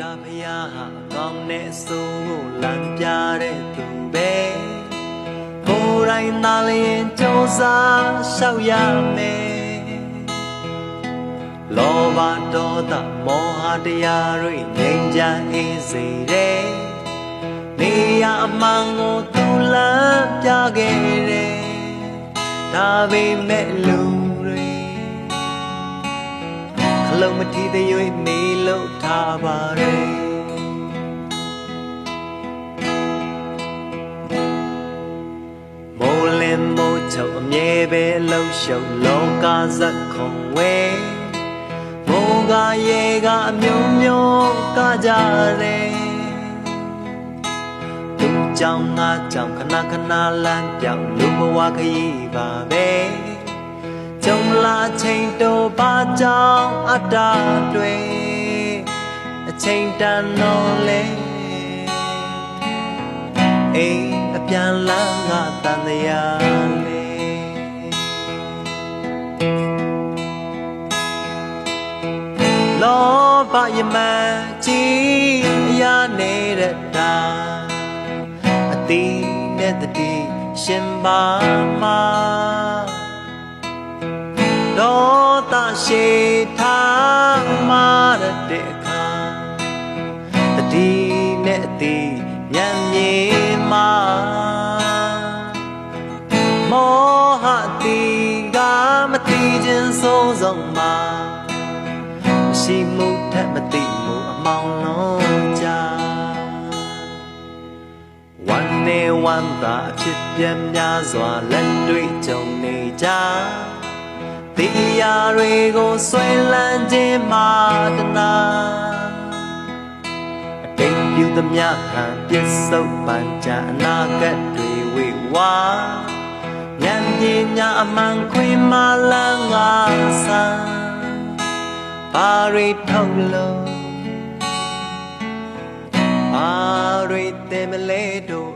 တာဖျားဟာအကောင်းနဲ့ဆိုးကိုလမ်းပြတဲ့သူပဲကိုယ်တိုင်သာလျင်ကြိုးစားရှောက်ရမယ်လောဘဒေါသမောဟတရားတွေငြိမ်းချမ်းအေးစေတဲ့နေရအမှန်ကိုသူလမ်းပြခဲ့တယ်ဒါပေမဲ့လူ လုံးမထီသေး၍မေးလို့ထားပါရဲ့မိုးလင်းမိုးချုပ်အမြဲပဲအလုံးရှုံလောကဇက်ခုံဝဲမိုးကရေကအမျိုးမျိုးကကြတယ်သူကြောင့်ငါကြောင့်ခဏခဏလမ်းပြောင်းလူဘဝခရီးပါပဲ ကြုံလာချိန်တော့ဘာကြောင့်အတ္တတွေအချိန်တန်တော့လေအိမ်အပြန်လာငါတန်တရားလေလောဘယမကြီးအရာနေတဲ့တာအတိနဲ့တတိရှင်ပါမှာ ဒေါသရှိထားမာရတဲ့အခါတတိနဲ့အတိညံမြေမှာမောဟတိကမတိခြင်းဆုံးဆုံးမှာမရှိမှုထက်မတိမှုအမောင်လုံးကြဝန်နေဝန်သာအဖြစ်ပြန်များစွာလက်တွေ့ကြုံနေကြ တရားတွေကိုဆွဲလန်းခြင်းမာတနာအတိတ်ပြုသမျှဟန်ပြစ္ဆုတ်ပန်ကြအနာဂတ်တွေဝေဝါဉာဏ်ပညာအမှန်ခွင်မာလန်းငါဆန်းပါရီထုတ်လို့ပါရီတယ်မလဲတို့